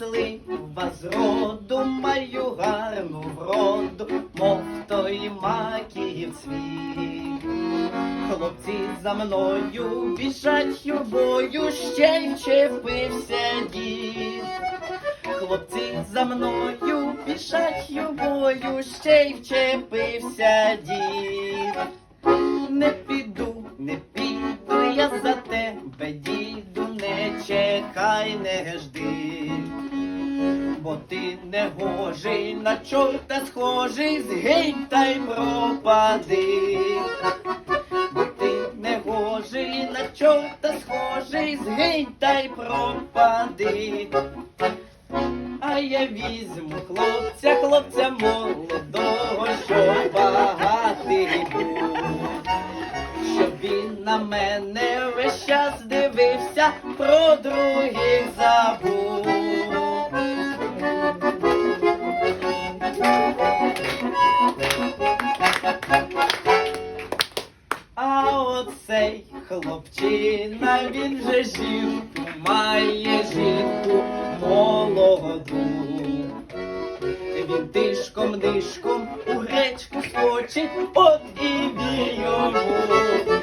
баба з роду, маю гарну вроду, мов той маків цвіт. Хлопці за мною біжать юрбою, ще й вчепився дід. Хлопці за мною біжать юрбою, ще й вчепився дід. Не піду, не піду я за тебе, діду, не чекай, не жди. Бо ти не гожий, на чорта схожий, згинь та й пропади. Бо ти не гожий, на чорта схожий, згинь та й пропади. А я візьму хлопця, хлопця молодого, що багатий був. Щоб він на мене весь час дивився, про других оцей хлопчина, він же жінку, має жінку молоду. Він тишком нишком у гречку скочить, от і бій йому.